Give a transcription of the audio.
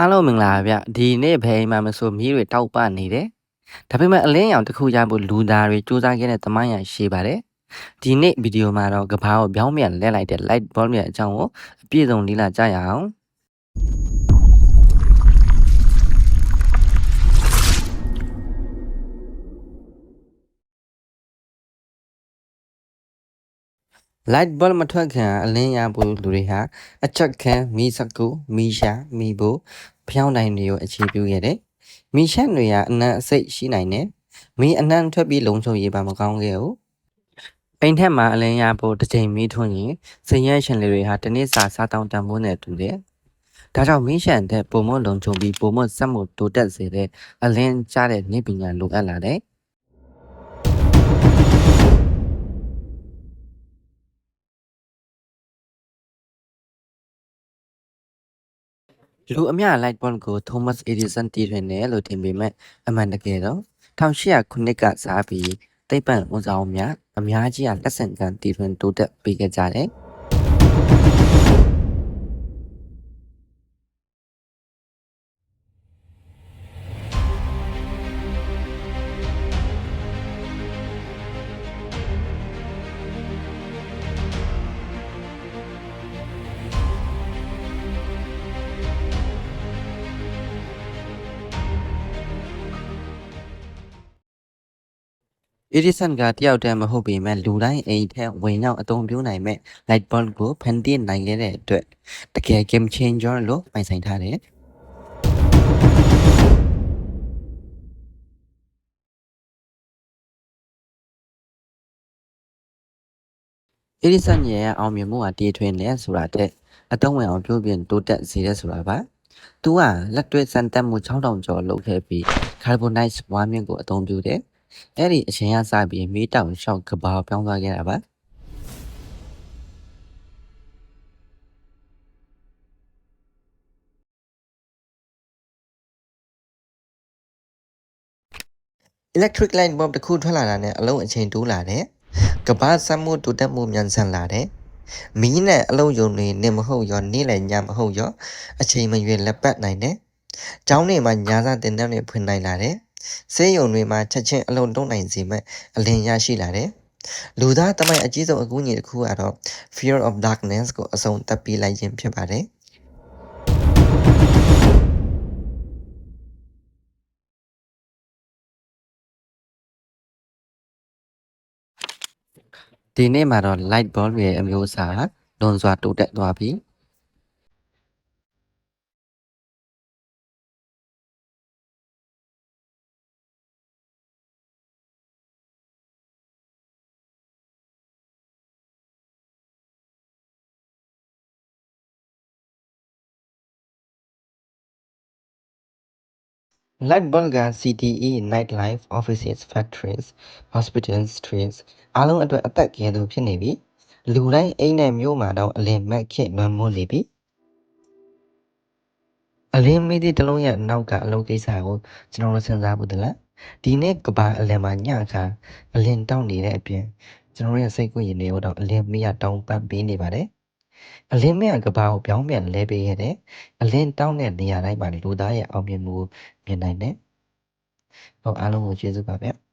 အားလုံးမင်္ဂလာပါဗျဒီနေ့ဘယ်အိမ်မှာမဆိုမီးတွေတောက်ပနေတယ်ဒါပေမဲ့အလင်းရောင်တစ်ခုရဖို့လူသားတွေစူးစမ်းခဲ့တဲ့သမိုင်းရရှိပါတယ်ဒီနေ့ဗီဒီယိုမှာတော့ကဘာကိုပြောင်းပြန်လဲလိုက်တဲ့ light bulb ရဲ့အကြောင်းကိုအပြည့်စုံလေ့လာကြရအောင် light bulb မထွက်ခင်အလင်းရဖို့လူတွေဟာအချက်ခံမီးစကူမီးရှာမီးဖို့ဖျောင်းနိုင်တွေကိုအခြေပြုခဲ့တယ်။မီးရှက်တွေကအနံ့အစိတ်ရှိနိုင်တယ်။မီးအနံ့ထွက်ပြီးလုံချုံရေးပါမကောင်းခဲ့ဘူး။ပိန်ထက်မှာအလင်းရဖို့တစ်ချိန်မီးထွန်းရင်စင်ရဲရှင်လေးတွေဟာတနေ့စာစားတောင်းတန်ဖိုးနဲ့တူတယ်။ဒါကြောင့်မင်းရှန်တဲ့ပုံမလုံချုံပြီးပုံမစက်မှုတိုးတက်စေတဲ့အလင်းကျတဲ့နေပညာလိုအပ်လာတယ်။ လူအများ light bulb ကို Thomas Edison တည်ထွင်တယ်လို့ထင်ပေမဲ့အမှန်တကယ်တော့1800ခုနှစ်ကစားပြီးသိပ္ပံဝန်ဆောင်များအများကြီးကလက်ဆင့်ကမ်းတည်ထွင်တိုးတက်ပေးခဲ့ကြတယ်။ Edison ကတယောက်တည်းမဟုတ်ပေမဲ့လူတိုင်းအိမ်ထဲဝင်ရောက်အသုံးပြုနိုင်မဲ့ light bulb ကိုဖန်တီးနိုင်ခဲ့တဲ့အတွက်တကယ် game changer လို့ပိုင်ဆိုင်ထားတယ်။ Edison ရဲ့အောင်မြင်မှုဟာတည်ထွင်တယ်ဆိုတာတဲ့အသုံးဝင်အောင်ပြုပြင်တိုးတက်စေတယ်ဆိုတာပါ။ "तू ကလက်တွေ့စမ်းသပ်မှု6000ကျော်လုပ်ခဲ့ပြီး carbonized ဝါးမျက်ကိုအသုံးပြုတယ်။ အဲ့ဒီအချိန်ကစပြီးမီးတောင်လျှောက်ကမ္ဘာကိုပြောင်းသွားခဲ့တာပါ။" electric light bulb တစ်ခုထွက်လာတာနဲ့အလုံးအချိန်တိုးလာတယ်။ကမ္ဘာစက်မှုတိုးတက်မှုမြန်ဆန်လာတယ်။မီးနဲ့အလုံးယုံတွေနေမဟုတ်ရောနေ့လည်ညမဟုတ်ရောအချိန်မရွေးလက်ပတ်နိုင်တယ်။ကျောင်းတွေမှာညာစာတင်တန်းတွေဖွင့်နိုင်လာတယ်။ ဆေးရုံတွေမှာချက်ချင်းအလုံးတုံးနိုင်စေမဲ့အလင်းရရှိလာတယ်။လူသားတမိုင်းအကြီးဆုံးအကူအညီတစ်ခုကတော့ fear of darkness ကိုအဆုံးသတ်ပြီးလိုက်ခြင်းဖြစ်ပါတယ်။ဒီနေ့မှာတော့ light bulb ရဲ့အမျိုးအစားလွန်စွာတိုးတက်သွားပြီ။ light bulb က CTE night life offices factories hospitals trains အားလုံးအတွက်အသက်ကယ်သူဖြစ်နေပြီလူတိုင်းအိမ်နဲ့မြို့မှာတော့အလင်းမက်ခစ်လွမ်းမိုးနေပြီအလင်းမီးသည့်တစ်လုံးရဲ့နောက်ကအလုပ်ကိစ္စကိုကျွန်တော်တို့စဉ်းစားဖို့တလားဒီနေ့ကဘာအလင်းမှာညခါအလင်းတောက်နေတဲ့အပြင်ကျွန်တော်ရဲ့စိတ်ကူးရင်တွေကိုတော့အလင်းမီးကတောင်းပန်ပေးနေပါတယ် အလင်းမင်းကကဘာကိုပြောင်းပြန်လဲပေးခဲ့တယ်အလင်းတောင်းတဲ့နေရာတိုင်းမှာလူသားရဲ့အောင်မြင်မှုကိုမြင်နိုင်တယ်ဟောအားလုံးကိုကျေးဇူးပါဗျ